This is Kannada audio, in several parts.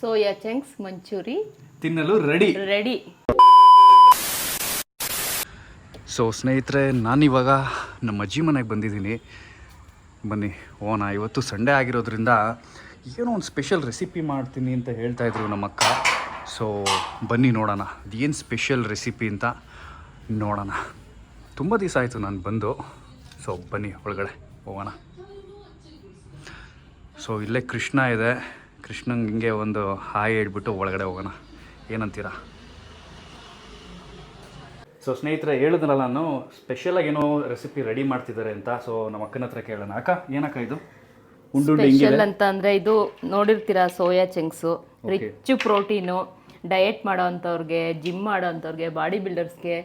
Soya chunks manchurian. ತಿನ್ನಲು ರೆಡಿ. ರೆಡಿ. ಸೊ ಸ್ನೇಹಿತರೆ ನಾನಿವಾಗ ನಮ್ಮ ಅಜ್ಜಿ ಮನೆಗೆ ಬಂದಿದ್ದೀನಿ. ಬನ್ನಿ ಓನ ಇವತ್ತು ಸಂಡೇ ಆಗಿರೋದ್ರಿಂದ ಏನೋ ಒಂದು ಸ್ಪೆಷಲ್ ರೆಸಿಪಿ ಮಾಡ್ತೀನಿ ಅಂತ ಹೇಳ್ತಾ ಇದ್ರು ನಮ್ಮ ಅಕ್ಕ. ಸೊ ಬನ್ನಿ ನೋಡೋಣ. ಅದೇನು ಸ್ಪೆಷಲ್ ರೆಸಿಪಿ ಅಂತ ನೋಡೋಣ. ತುಂಬ ದಿವಸ ಆಯಿತು ನಾನು ಬಂದು. ಸೊ ಬನ್ನಿ ಒಳಗಡೆ ಹೋಗೋಣ. ಸೊ ಇಲ್ಲೇ ಕೃಷ್ಣ ಇದೆ. ಕೃಷ್ಣಂಗೆ ಹಿಂಗೆ ಒಂದು ಹಾಯ್ ಹೇಳ್ಬಿಟ್ಟು ಒಳಗಡೆ ಹೋಗೋಣ. ಏನಂತೀರಾ? ಸೊ ಸ್ನೇಹಿತರೆ ಹೇಳಿದ್ರಲ್ಲ ನಾನು ಸ್ಪೆಷಲಾಗಿ ಏನೋ ರೆಸಿಪಿ ರೆಡಿ ಮಾಡ್ತಿದ್ದಾರೆ ಅಂತ. ಸೊ ನಮ್ಮ ಅಕ್ಕನ ಹತ್ರ ಕೇಳೋಣ. ಅಕ್ಕ ಏನಕ್ಕ ಇದು? ಸ್ಪೆಷಲ್ ಅಂತ ಅಂದ್ರೆ ಇದು ನೋಡಿರ್ತೀರಾ soya chunks rich protein. Diet ಮಾಡೋವಂಥವ್ರಿಗೆ gym ಮಾಡೋ ಅಂಥವ್ರಿಗೆ ಬಾಡಿ ಬಿಲ್ಡರ್ಸ್ಗೆ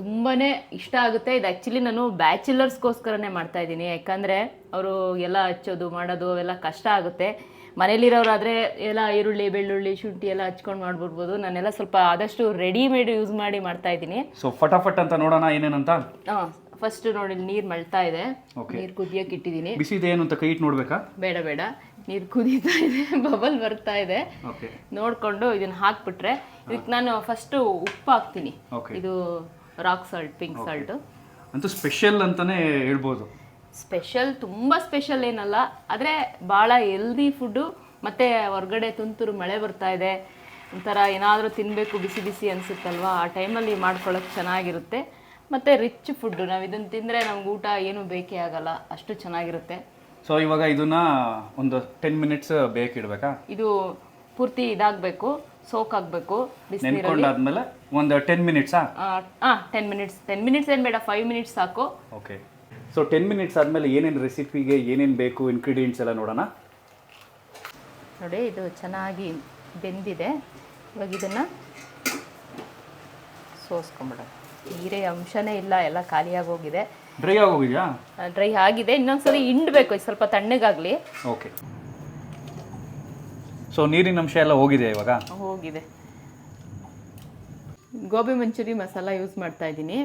ತುಂಬಾನೇ ಇಷ್ಟ ಆಗುತ್ತೆ. ಇದು ಆ್ಯಕ್ಚುಲಿ ನಾನು ಬ್ಯಾಚುಲರ್ಸ್ಗೋಸ್ಕರನೇ ಮಾಡ್ತಾ ಇದ್ದೀನಿ. ಯಾಕಂದರೆ ಅವರು ಎಲ್ಲ ಹಚ್ಚೋದು ಮಾಡೋದು ಅವೆಲ್ಲ ಕಷ್ಟ ಆಗುತ್ತೆ. ಮನೇಲಿರೋರಾದರೆ ಎಲ್ಲ ಈರುಳ್ಳಿ ಬೆಳ್ಳುಳ್ಳಿ ಶುಂಠಿ ಎಲ್ಲ ಹಚ್ಕೊಂಡು ಮಾಡ್ಬಿಡ್ಬೋದು. ನಾನೆಲ್ಲ ಸ್ವಲ್ಪ ಆದಷ್ಟು ರೆಡಿಮೇಡ್ ಯೂಸ್ ಮಾಡಿ ಮಾಡ್ತಾ ಇದ್ದೀನಿ. ಸೊ ಫಟಾಫಟ್ ಅಂತ ನೋಡೋಣ ಏನೇನಂತ? ಹಾಂ ಫಸ್ಟ್ ನೋಡಿ ನೀರು ಮಳ್ತಾ ಇದೆ. ನೀರ್ ನೀರು ಇಟ್ಟಿದೀನಿ ಇಟ್ಟಿದ್ದೀನಿ. ಬಿಸಿ ಇದೆ ಏನು ಅಂತ ಕೈ ಇಟ್ಟು ನೋಡ್ಬೇಕಾ? ಬೇಡ ಬೇಡ. ನೀರು ಕುದೀತಾ ಇದೆ ಬಬಲ್ ಬರ್ತಾ ಇದೆ. ಓಕೆ ನೋಡ್ಕೊಂಡು ಇದನ್ನ ಹಾಕ್ಬಿಟ್ರೆ ಇದಕ್ಕೆ ನಾನು ಫಸ್ಟ್ ಉಪ್ಪು ಹಾಕ್ತೀನಿ. ಓಕೆ ಇದು ರಾಕ್ ಸಾಲ್ಟ್ ಪಿಂಕ್ ಸಾಲ್ಟ್ ಅಂತೂ ಸ್ಪೆಷಲ್ ಅಂತಾನೆ ಹೇಳ್ಬೋದು. ಸ್ಪೆಷಲ್ ತುಂಬ ಸ್ಪೆಷಲ್ ಏನಲ್ಲ ಆದರೆ ಭಾಳ ಹೆಲ್ದಿ ಫುಡ್ಡು ಮತ್ತು ಹೊರ್ಗಡೆ ತುಂತುರು ಮಳೆ ಬರ್ತಾ ಇದೆ ಒಂಥರ ಏನಾದರೂ ತಿನ್ನಬೇಕು ಬಿಸಿ ಬಿಸಿ ಅನಿಸುತ್ತಲ್ವಾ ಆ ಟೈಮಲ್ಲಿ ಮಾಡ್ಕೊಳ್ಳೋಕೆ ಚೆನ್ನಾಗಿರುತ್ತೆ. ಮತ್ತು ರಿಚ್ ಫುಡ್ಡು ನಾವು ಇದನ್ನು ತಿಂದರೆ ನಮ್ಗೆ ಊಟ ಏನು ಬೇಕೇ ಆಗಲ್ಲ ಅಷ್ಟು ಚೆನ್ನಾಗಿರುತ್ತೆ. ಸೊ ಇವಾಗ ಇದನ್ನ ಒಂದು ಟೆನ್ ಮಿನಿಟ್ಸ್ ಬೇಕಿಡ್ಬೇಕಾ? ಇದು ಪೂರ್ತಿ ಇದಾಗಬೇಕು ಸೋಕ್ ಆಗಬೇಕು ನೆನ್ಕೊಂಡಾದ್ಮೇಲೆ ಒಂದು ಟೆನ್ ಮಿನಿಟ್ಸಾ ಹಾಂ ಟೆನ್ ಮಿನಿಟ್ಸ್ ಟೆನ್ ಮಿನಿಟ್ಸ್ ಏನು ಬೇಡ ಫೈವ್ ಮಿನಿಟ್ಸ್ ಸಾಕು. ಓಕೆ ಸೊ ಟೆನ್ ಮಿನಿಟ್ಸ್ ಆದಮೇಲೆ ಏನೇನು ರೆಸಿಪಿಗೆ ಏನೇನು ಬೇಕು ಇಂಗ್ರೀಡಿಯೆಂಟ್ಸ್ ಎಲ್ಲ ನೋಡೋಣ. ನೋಡಿ ಇದು ಚೆನ್ನಾಗಿ ಬೆಂದಿದೆ. ಇವಾಗ ಇದನ್ನು ಸೋಸ್ಕೊಂಬಿಡೋಣ. ನೀರೇ ಅಂಶನೇ ಇಲ್ಲ ಎಲ್ಲ ಖಾಲಿಯಾಗಿ ಹೋಗಿದೆ ಡ್ರೈ ಆಗೋಗಿದೆಯಾ ಡ್ರೈ ಆಗಿದೆ. ಇನ್ನೊಂದ್ಸರಿ ಹಿಂಡಬೇಕು ಸ್ವಲ್ಪ ತಣ್ಣಗಾಗಲಿ. ಓಕೆ ಸೊ ನೀರಿನ ಅಂಶ ಎಲ್ಲ ಹೋಗಿದೆ ಇವಾಗ? ಹೋಗಿದೆ. ಗೋಬಿ ಮಂಚೂರಿ ಮಸಾಲ ಯೂಸ್ ಮಾಡ್ತಾ ಇದ್ದೀನಿ.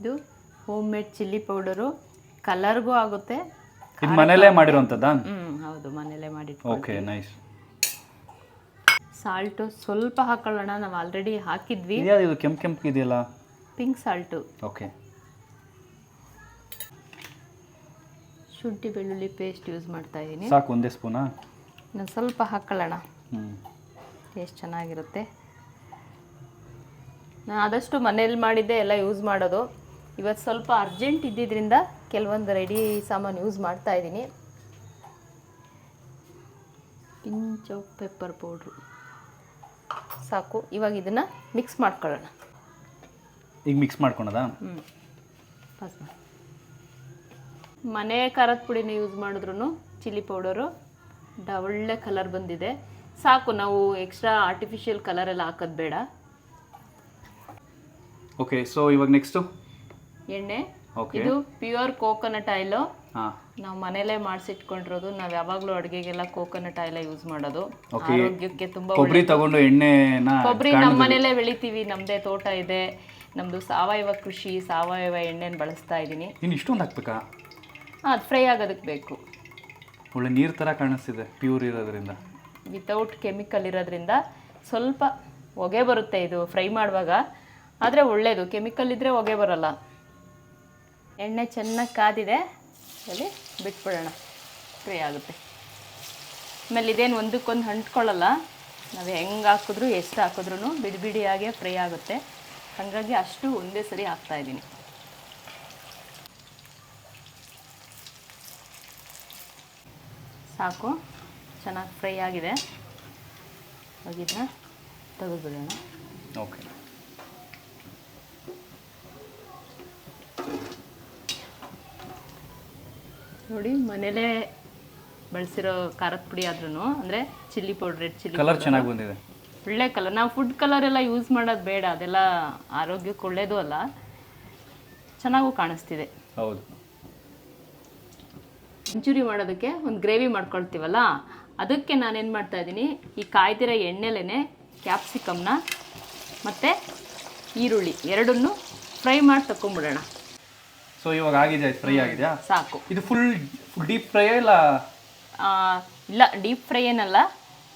ಇದು ಹೋಮ್ ಮೇಡ್ ಚಿಲ್ಲಿ ಪೌಡರು ಕಲರ್ಗೂ ಆಗುತ್ತೆ. ಇದು ಮನೇಲೇ ಮಾಡಿರೋಂಥದ್ದಾ? ಹ್ಮ್ ಹೌದು ಮನೇಲೆ ಮಾಡಿ ಓಕೆ ನೈಸ್ ಸಾಲ್ಟು ಸ್ವಲ್ಪ ಹಾಕೊಳ್ಳೋಣ ನಾವು ಆಲ್ರೆಡಿ ಹಾಕಿದ್ವಿ. ಇದ್ಯಾವುದು ಇದು? ಕೆಂಪು ಕೆಂಪು ಇದೆಯಲ್ಲ? Pink salt okay. ಶುಂಠಿ ಬೆಳ್ಳುಳ್ಳಿ ಪೇಸ್ಟ್ ಯೂಸ್ ಮಾಡ್ತಾ ಇದ್ದೀನಿ ಸಾಕು ಒಂದೇ ಸ್ಪೂನಾ ನಾನು ಸ್ವಲ್ಪ ಹಾಕೊಳ್ಳೋಣ. ಹ್ಮ್. ಟೇಸ್ಟ್ ಚೆನ್ನಾಗಿರುತ್ತೆ. ನಾನು ಆದಷ್ಟು ಮನೇಲಿ ಮಾಡಿದ್ದೆ ಎಲ್ಲ ಯೂಸ್ ಮಾಡೋದು. ಇವತ್ತು ಸ್ವಲ್ಪ ಅರ್ಜೆಂಟ್ ಇದ್ದಿದ್ದರಿಂದ ಕೆಲವೊಂದು ರೆಡಿ ಸಾಮಾನು ಯೂಸ್ ಮಾಡ್ತಾ ಇದ್ದೀನಿ. Pinch of pepper powder. ಸಾಕು ಇವಾಗ ಇದನ್ನು ಮಿಕ್ಸ್ ಮಾಡ್ಕೊಳ್ಳೋಣ. ಈಗ ಮಿಕ್ಸ್ ಮಾಡ್ಕೊಳದಾ? ಹ್ಞೂ ಪಾಸ್ ಮಾಡಿ. ಮನೆ ಖಾರದ ಪುಡಿನ ಯೂಸ್ ಮಾಡಿದ್ರು ಚಿಲ್ಲಿ ಪೌಡರು ಡ ಒಳ್ಳೆ ಕಲರ್ ಬಂದಿದೆ. ಸಾಕು ನಾವು ಎಕ್ಸ್ಟ್ರಾ ಆರ್ಟಿಫಿಷಿಯಲ್ ಕಲರ್ ಎಲ್ಲ ಹಾಕೋದು ಬೇಡ. ಓಕೆ ಸೊ ಇವಾಗ ನೆಕ್ಸ್ಟು ಎಣ್ಣೆ ಇದು ಪ್ಯೂರ್ ಕೋಕೋನಟ್ ಆಯಿಲ್ ನಾವು ಮನೇಲೇ ಮಾಡಿಸಿಟ್ಕೊಂಡಿರೋದು. ನಾವು ಯಾವಾಗ್ಲೂ ಅಡುಗೆಗೆಲ್ಲ ಕೋಕೋನಟ್ ಆಯಿಲ್ ಯೂಸ್ ಮಾಡೋದು. ಆರೋಗ್ಯಕ್ಕೆ ತುಂಬಾ ಕೊಬ್ಬರಿ ತಗೊಂಡು ಎಣ್ಣೆ ಕೊಬ್ಬರಿ ನಮ್ಮ ಮನೇಲೇ ಬೆಳಿತೀವಿ. ನಮ್ದೇ ತೋಟ ಇದೆ. ನಮ್ದು ಸಾವಯವ ಕೃಷಿ ಸಾವಯವ ಎಣ್ಣೆನ ಬಳಸ್ತಾ ಇದ್ದೀನಿ. ಇನ್ನು ಇಷ್ಟೊಂದು ಹಾಕ್ಬೇಕಾ? ಅದು ಫ್ರೈ ಆಗೋದಕ್ಕೆ ಬೇಕು. ಒಳ್ಳೆ ನೀರು ಥರ ಕಾಣಿಸ್ತಿದೆ ಪ್ಯೂರ್ ಇರೋದ್ರಿಂದ. ವಿತೌಟ್ ಕೆಮಿಕಲ್ ಇರೋದ್ರಿಂದ ಸ್ವಲ್ಪ ಹೊಗೆ ಬರುತ್ತೆ ಇದು ಫ್ರೈ ಮಾಡುವಾಗ. ಆದರೆ ಒಳ್ಳೆಯದು ಕೆಮಿಕಲ್ ಇದ್ದರೆ ಹೊಗೆ ಬರಲ್ಲ. ಎಣ್ಣೆ ಚೆನ್ನಾಗಿ ಕಾದಿದೆ. ಅಲ್ಲಿ ಬಿಟ್ಬಿಡೋಣ. ಫ್ರೈ ಆಗುತ್ತೆ. ಆಮೇಲೆ ಇದೇನು ಒಂದಕ್ಕೊಂದು ಅಂಟ್ಕೊಳ್ಳಲ್ಲ ನಾವು ಹೆಂಗೆ ಹಾಕಿದ್ರು, ಎಷ್ಟು ಹಾಕಿದ್ರೂ ಬಿಡಿ ಬಿಡಿಯಾಗೆ ಫ್ರೈ ಆಗುತ್ತೆ. ಹಾಗಾಗಿ ಅಷ್ಟು ಒಂದೇ ಸರಿ ಹಾಕ್ತಾಯಿದ್ದೀನಿ ಸಾಕು. ಚೆನ್ನಾಗಿ ಫ್ರೈ ಆಗಿದೆ. ಇದನ್ನ ತೆಗೆದುಬಿಡೋಣ. ಓಕೆ. ನೋಡಿ ಮನೇಲೇ ಬಳಸಿರೋ ಖಾರದ ಪುಡಿ ಆದ್ರೂ ಅಂದರೆ chilli powder red chilli colour ಚೆನ್ನಾಗಿ ಬಂದಿದೆ ಒಳ್ಳೆ ಕಲರ್ ನಾವು ಫುಡ್ ಕಲರ್ ಎಲ್ಲ ಯೂಸ್ ಮಾಡೋದು ಬೇಡ ಅದೆಲ್ಲ ಆರೋಗ್ಯಕ್ಕೆ ಒಳ್ಳೇದು ಅಲ್ಲ. ಚೆನ್ನಾಗೂ ಕಾಣಿಸ್ತಿದೆ. ಹೌದು. ಮಂಚೂರಿ ಮಾಡೋದಕ್ಕೆ ಒಂದು ಗ್ರೇವಿ ಮಾಡ್ಕೊಳ್ತೀವಲ್ಲ ಅದಕ್ಕೆ ನಾನೇನು ಮಾಡ್ತಾ ಇದ್ದೀನಿ ಈ ಕಾಯ್ದಿರೋ ಎಣ್ಣೆಲೇ ಕ್ಯಾಪ್ಸಿಕಮ್ನ ಮತ್ತು ಈರುಳ್ಳಿ ಎರಡನ್ನೂ ಫ್ರೈ ಮಾಡಿ ತಗೊಂಬಿಡೋಣ ಸೊ ಇವಾಗ ಆಗಿದೆ ಫ್ರೈ ಆಗಿದೆಯಾ? ಸಾಕು. ಇದು ಫುಲ್ ಡೀಪ್ ಫ್ರೈ ಇಲ್ಲ? ಆ, ಇಲ್ಲ ಡೀಪ್ ಫ್ರೈ ಏನಲ್ಲ.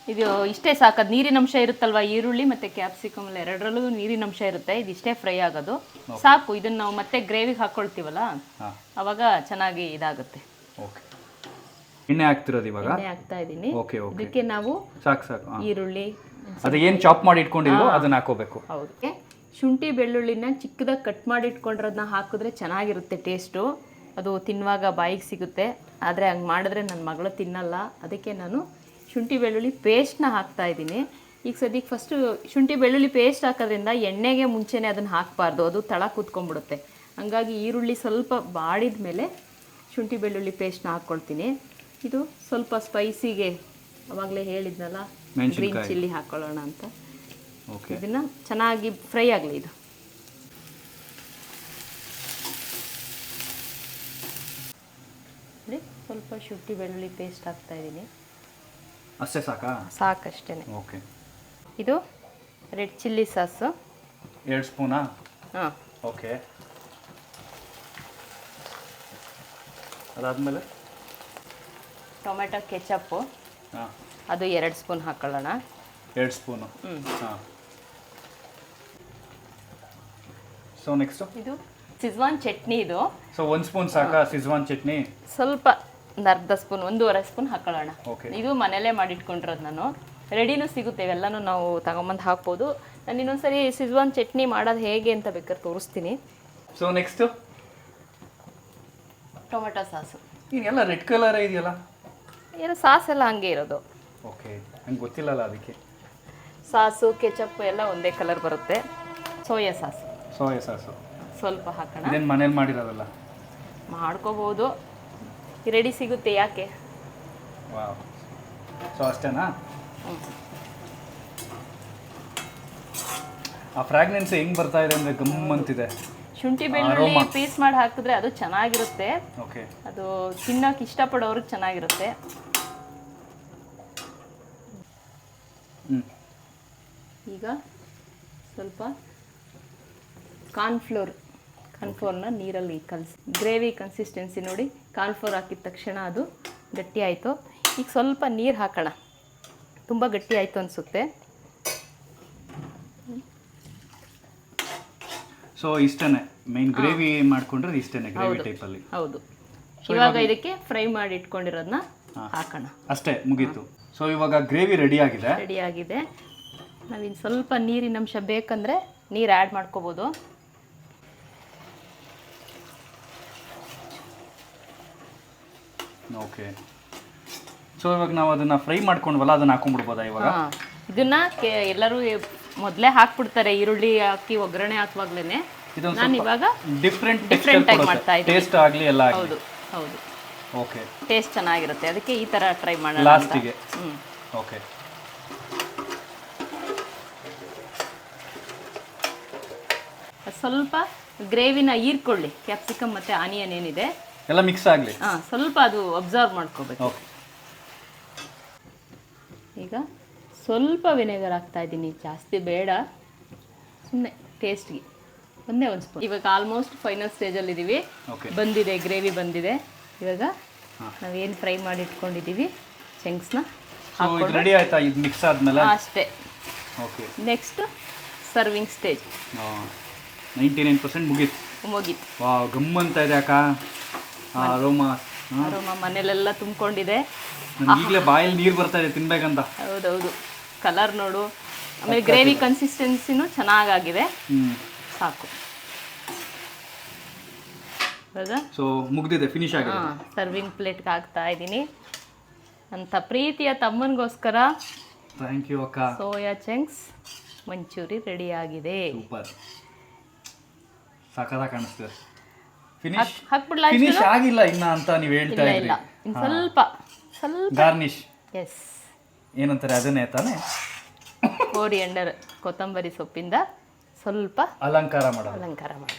ಇದು ಇಷ್ಟೇ ಸಾಕು. ಅದು ನೀರಿನ ಅಂಶ ಇರುತ್ತಲ್ವ? ಈರುಳ್ಳಿ ಮತ್ತೆ ಕ್ಯಾಪ್ಸಿಕಮ್ ಎರಡರಲ್ಲೂ ನೀರಿನ ಅಂಶ ಇರುತ್ತೆ. ಇದು ಇಷ್ಟೇ ಫ್ರೈ ಆಗೋದು. ಸಾಕು ಇದನ್ನ ನಾವು ಮತ್ತೆ ಗ್ರೇವಿಗೆ ಹಾಕೊಳ್ತೀವಲ್ಲ? ಹಾಂ. ಅವಾಗ ಚೆನ್ನಾಗಿ ಇದಾಗುತ್ತೆ. ಓಕೆ ಎಣ್ಣೆ ಹಾಕ್ತಿರೋದು ಇವಾಗ? ಎಣ್ಣೆ ಹಾಕ್ತಾ ಇದ್ದೀನಿ. ಓಕೆ ಓಕೆ ಇದಕ್ಕೆ ನಾವು ಸಾಕು ಸಾಕು ಹಾಂ. ಈರುಳ್ಳಿ ಅದು ಏನು ಚಾಪ್ ಮಾಡಿ ಇಟ್ಕೊಂಡಿಲ್ವೋ ಅದನ್ನ ಹಾಕೋಬೇಕು. ಹೌದು. ಶುಂಠಿ ಬೆಳ್ಳುಳ್ಳಿನ ಚಿಕ್ಕದಾಗಿ ಕಟ್ ಮಾಡಿ ಇಟ್ಕೊಂಡಿರೋದನ್ನ ಹಾಕಿದ್ರೆ ಚೆನ್ನಾಗಿರುತ್ತೆ ಟೇಸ್ಟು ಅದು ತಿನ್ನುವಾಗ ಬಾಯಿಗೆ ಸಿಗುತ್ತೆ. ಆದರೆ ಹಂಗೆ ಮಾಡಿದ್ರೆ ನನ್ನ ಮಗಳು ತಿನ್ನಲ್ಲ. ಅದಕ್ಕೆ ನಾನು ಶುಂಠಿ ಬೆಳ್ಳುಳ್ಳಿ ಪೇಸ್ಟ್ನ ಹಾಕ್ತಾ ಇದ್ದೀನಿ. ಈಗ ಸದ್ಯಕ್ಕೆ ಫಸ್ಟು ಶುಂಠಿ ಬೆಳ್ಳುಳ್ಳಿ ಪೇಸ್ಟ್ ಹಾಕೋದ್ರಿಂದ ಎಣ್ಣೆಗೆ ಮುಂಚೆನೇ ಅದನ್ನು ಹಾಕಬಾರ್ದು. ಅದು ತಳ ಕೂತ್ಕೊಂಡ್ಬಿಡುತ್ತೆ. ಹಂಗಾಗಿ ಈರುಳ್ಳಿ ಸ್ವಲ್ಪ ಬಾಡಿದ ಮೇಲೆ ಶುಂಠಿ ಬೆಳ್ಳುಳ್ಳಿ ಪೇಸ್ಟ್ನ ಹಾಕ್ಕೊಳ್ತೀನಿ ಇದು ಸ್ವಲ್ಪ ಸ್ಪೈಸಿಗೆ ಅವಾಗಲೇ ಹೇಳಿದ್ನಲ್ಲ ಗ್ರೀನ್ ಚಿಲ್ಲಿ ಹಾಕ್ಕೊಳ್ಳೋಣ ಅಂತ. ಇದನ್ನ ಚೆನ್ನಾಗಿ ಫ್ರೈ ಆಗಲಿ ಇದು. ನೋಡಿ, ಸ್ವಲ್ಪ ಶುಂಠಿ ಬೆಳ್ಳುಳ್ಳಿ ಪೇಸ್ಟ್ ಹಾಕ್ತಾ ಇದ್ದೀನಿ ಅಷ್ಟೇ ಸಾಕಾ? ಸಾಕಷ್ಟೇ ಓಕೆ ಇದು ರೆಡ್ ಚಿಲ್ಲಿ ಸಾಸು. ಎರಡು ಸ್ಪೂನಾ? ಹಾಂ. ಓಕೆ ಅದಾದಮೇಲೆ? Tomato ketchup. ಹಾಂ. ಅದು ಎರಡು ಸ್ಪೂನ್ ಹಾಕೊಳ್ಳೋಣ. ಎರಡು ಸ್ಪೂನು. ಹಾಂ. ಸೊ ನೆಕ್ಸ್ಟ್ ಇದು ಸಿಜ್ವಾನ್ ಚಟ್ನಿ ಇದು. ಸೊ ಒಂದು ಸ್ಪೂನ್ ಸಾಕಾ ಸಿಜ್ವಾನ್ ಚಟ್ನಿ? ಸ್ವಲ್ಪ ಒಂದು ಅರ್ಧ ಸ್ಪೂನ್ ಒಂದೂವರೆ ಸ್ಪೂನ್ ಹಾಕೊಳ್ಳೋಣ. ಓಕೆ ಇದು ಮನೇಲೇ ಮಾಡಿಟ್ಕೊಂಡಿರೋದು ನಾನು. ರೆಡಿನೂ ಸಿಗುತ್ತೆ ಇವೆಲ್ಲನೂ ನಾವು ತಗೊಂಬಂದು ಹಾಕ್ಬೋದು. ನಾನು ಇನ್ನೊಂದ್ಸರಿ ಸಿಜ್ವಾನ್ ಚಟ್ನಿ ಮಾಡೋದು ಹೇಗೆ ಅಂತ ಬೇಕಾದ್ರೆ ತೋರಿಸ್ತೀನಿ. So next tomato sauce. ಈಗೆಲ್ಲ ರೆಡ್ ಕಲರ್ ಇದೆಯಲ್ಲ? ಏನೋ ಸಾಸ್ ಎಲ್ಲ ಹಂಗೆ ಇರೋದು. ಓಕೆ ನಂಗೆ ಗೊತ್ತಿಲ್ಲಲ್ಲ ಅದಕ್ಕೆ. ಸಾಸು ಕೆಚಪ್ ಎಲ್ಲ ಒಂದೇ ಕಲರ್ ಬರುತ್ತೆ. Soya sauce. Soya sauce. ಸ್ವಲ್ಪ ಹಾಕೋಣ. ಇದೇನು ಮನೇಲಿ ಮಾಡಿರೋದಲ್ಲ? ಮಾಡ್ಕೋಬೋದು. ರೆಡಿ ಸಿಗುತ್ತೆ ಯಾಕೆ? ವಾವ್ ಸೊ ಅಷ್ಟೇನಾ? ಆ ಫ್ರಾಗ್ನೆನ್ಸ್ ಹೆಂಗ್ ಬರ್ತಾ ಇದೆ ಅಂದ್ರೆ ಗಮ್ ಅಂತಿದೆ. ಶುಂಠಿ ಬೆಳ್ಳುಳ್ಳಿ ಪೀಸ್ ಮಾಡಿ ಹಾಕಿದ್ರೆ ಅದು ಚೆನ್ನಾಗಿರುತ್ತೆ. ಓಕೆ ಅದು ತಿನ್ನೋಕೆ ಇಷ್ಟಪಡೋರಿಗೆ ಚೆನ್ನಾಗಿರುತ್ತೆ. ಹ್ಞೂ ಈಗ ಸ್ವಲ್ಪ ಕಾರ್ನ್ಫ್ಲೋರ್ ಕಾರ್ನ್ಫ್ಲೋರ್ನ ನೀರಲ್ಲಿ ಕಲಸಿ ಗ್ರೇವಿ ಕನ್ಸಿಸ್ಟೆನ್ಸಿ ನೋಡಿ ಕಾರ್ನ್ಫ್ಲೋರ್ ಹಾಕಿದ ತಕ್ಷಣ ಅದು ಗಟ್ಟಿ ಆಯಿತು. ಈಗ ಸ್ವಲ್ಪ ನೀರು ಹಾಕೋಣ. ತುಂಬ ಗಟ್ಟಿ ಆಯಿತು ಅನಿಸುತ್ತೆ. ಸೊ ಇಷ್ಟನೇ. ಮೇನ್ ಗ್ರೇವಿ ಮಾಡ್ಕೊಂಡ್ರೆ ಇಷ್ಟನೇ ಗ್ರೇವಿ ಟೈಪಲ್ಲಿ ಹೌದು. ಇವಾಗ ಇದಕ್ಕೆ ಫ್ರೈ ಮಾಡಿ ಇಟ್ಕೊಂಡಿರೋದನ್ನ ಹಾಕೋಣ. ಅಷ್ಟೇ ಮುಗೀತು. ಸೊ ಇವಾಗ ಗ್ರೇವಿ ರೆಡಿ ಆಗಿದೆ. ರೆಡಿ ಆಗಿದೆ. ನಾವಿನ್ನು ಸ್ವಲ್ಪ ನೀರಿನ ಅಂಶ ಬೇಕಂದರೆ ನೀರು ಆ್ಯಡ್ ಮಾಡ್ಕೋಬೋದು. ಓಕೆ ಸೊ ಇವಾಗ ನಾವು ಅದನ್ನ ಫ್ರೈ ಮಾಡ್ಕೊಂಡ್ವಲ್ಲ ಅದನ್ನ ಹಾಕೊಂಡ್ಬಿಡ್ಬೋದಾ ಇವಾಗ? ಇದನ್ನ ಎಲ್ಲರೂ ಮೊದಲೇ ಹಾಕ್ಬಿಡ್ತಾರೆ ಈರುಳ್ಳಿ ಹಾಕಿ ಒಗ್ಗರಣೆ ಹಾಕುವಾಗ್ಲೇ ನಾನು ಇವಾಗ ಡಿಫ್ರೆಂಟ್ ಡಿಫ್ರೆಂಟ್ ಆಗಿ ಮಾಡ್ತಾ ಇದ್ದೀನಿ. ಟೇಸ್ಟ್ ಆಗಲಿ ಎಲ್ಲ ಹೌದು ಹೌದು. ಓಕೆ ಟೇಸ್ಟ್ ಚೆನ್ನಾಗಿರುತ್ತೆ. ಅದಕ್ಕೆ ಈ ಥರ ಟ್ರೈ ಮಾಡೋಣ. ಲಾಸ್ಟಿಗೆ ಓಕೆ ಸ್ವಲ್ಪ ಗ್ರೇವಿನ ಹೀರ್ಕೊಳ್ಳಿ. ಕ್ಯಾಪ್ಸಿಕಮ್ ಮತ್ತು ಆನಿಯನ್ ಏನಿದೆ. ಎಲ್ಲ ಮಿಕ್ಸ್ ಆಗಲಿ. ಹಾಂ ಸ್ವಲ್ಪ ಅದು ಅಬ್ಸರ್ವ್ ಮಾಡ್ಕೋಬೇಕು. ಓಕೆ ಈಗ ಸ್ವಲ್ಪ ವಿನೆಗರ್ ಹಾಕ್ತಾ ಇದ್ದೀನಿ. ಜಾಸ್ತಿ ಬೇಡ. ಸುಮ್ಮನೆ ಟೇಸ್ಟ್ಗೆ ಒಂದೇ ಒಂದು ಸ್ಪೂನ್ ಇವಾಗ ಆಲ್ಮೋಸ್ಟ್ ಫೈನಲ್ ಸ್ಟೇಜಲ್ಲಿ ಇದ್ದೀವಿ ಓಕೆ ಬಂದಿದೆ ಗ್ರೇವಿ ಬಂದಿದೆ. ಇವಾಗ. ನಾವೇನು ಫ್ರೈ ಮಾಡಿ ಇಟ್ಕೊಂಡಿದ್ದೀವಿ ಇದು ರೆಡಿ ಆಯ್ತಾ? ಇದು ಮಿಕ್ಸ್ ಆದ್ಮೇಲೆ? ಅಷ್ಟೇ. Okay next serving stage ninety nine percent ಮುಗೀತು. ಮುಗೀತು. ವಾ ಗಮ್ ಅಂತ ಇದೆ ಅಕ್ಕ. ಆ ಅರೋಮಾ. ಅರೋಮ ಮನೇಲೆಲ್ಲ ತುಂಬಿಕೊಂಡಿದೆ. ಈಗಲೇ ಬಾಯಲ್ಲಿ ನೀರು ಬರ್ತಾ ಇದೆ ತಿನ್ಬೇಕಂತ. ಹೌದೌದು. ಕಲರ್ ನೋಡು. ಆಮೇಲೆ ಗ್ರೇವಿ ಕನ್ಸಿಸ್ಟೆನ್ಸಿನೂ ಚೆನ್ನಾಗಾಗಿದೆ. ಸಾಕು. ಸೊ ಮುಗ್ದಿದೆ ಫಿನಿಶ್ ಆಗಿದೆ. ಸರ್ವಿಂಗ್ ಪ್ಲೇಟ್ಗೆ ಹಾಕ್ತಾ ಇದ್ದೀನಿ. ಅಂತ ಪ್ರೀತಿಯ ತಮ್ಮನಿಗೋಸ್ಕರ ಥ್ಯಾಂಕ್ ಯು ಅಕ್ಕ. ಸೋಯಾ ಚಂಕ್ಸ್ ಮಂಚೂರಿ ರೆಡಿ ಆಗಿದೆ ಸೂಪರ್ ಸಖತ್ತಾಗಿ ಕಾಣಿಸ್ತಿದೆ. ಫಿನಿಶ್ ಹಾಕ್ಬಿಡ್ಲಾ ಫಿನಿಶ್ ಆಗಿಲ್ಲ ಇನ್ನ ಅಂತ ನೀವು ಹೇಳ್ತಾ ಇಲ್ಲ ಇದ್ರಿ. ಇಲ್ಲ. ಇನ್ನು ಸ್ವಲ್ಪ ಸ್ವಲ್ಪ ಗಾರ್ನಿಶ್ ಎಸ್ ಏನಂತಾರೆ ಅದನ್ನೇ ತಾನೇ? ಕೋರಿಯಂಡರ್ ಕೊತ್ತಂಬರಿ ಸೊಪ್ಪಿಂದ ಸ್ವಲ್ಪ ಅಲಂಕಾರ ಮಾಡೋದು. ಅಲಂಕಾರ ಮಾಡಿ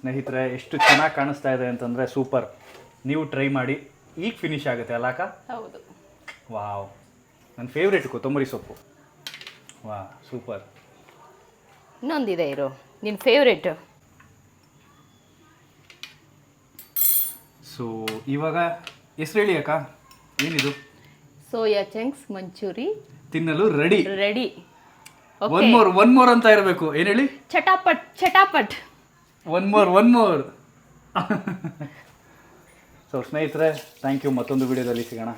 ಸ್ನೇಹಿತರೆ ಎಷ್ಟು ಚೆನ್ನಾಗಿ ಕಾಣಿಸ್ತಾ ಇದೆ ಅಂತಂದರೆ ಸೂಪರ್. ನೀವು ಟ್ರೈ ಮಾಡಿ. ಈಗ ಫಿನಿಶ್ ಆಗುತ್ತೆ ಅಲಾಕ ಹೌದು. ವಾವ್. ನನ್ನ ಫೇವ್ರೇಟ್ ಕೊತ್ತಂಬರಿ ಸೊಪ್ಪು. ವಾ ಸೂಪರ್. ಇನ್ನೊಂದಿದೆ ಇರು. ನಿನ್ನ ಫೇವ್ರೇಟ್ ಸೊ ಇವಾಗ ಹೆಸರು ಹೇಳಿ ಅಕ್ಕ ಏನಿದು? ಸೋಯಾ ಚಂಕ್ಸ್ ಮಂಚೂರಿ ತಿನ್ನಲು ready ready one more one more ಅಂತ ಇರಬೇಕು. ಏನು ಹೇಳಿ? ಚಟಾಪಟ್ ಚಟಾಪಟ್. One more one more so ಸ್ನೇಹಿತರೆ ಥ್ಯಾಂಕ್ ಯು ಮತ್ತೊಂದು ವಿಡಿಯೋದಲ್ಲಿ ಸಿಗೋಣ.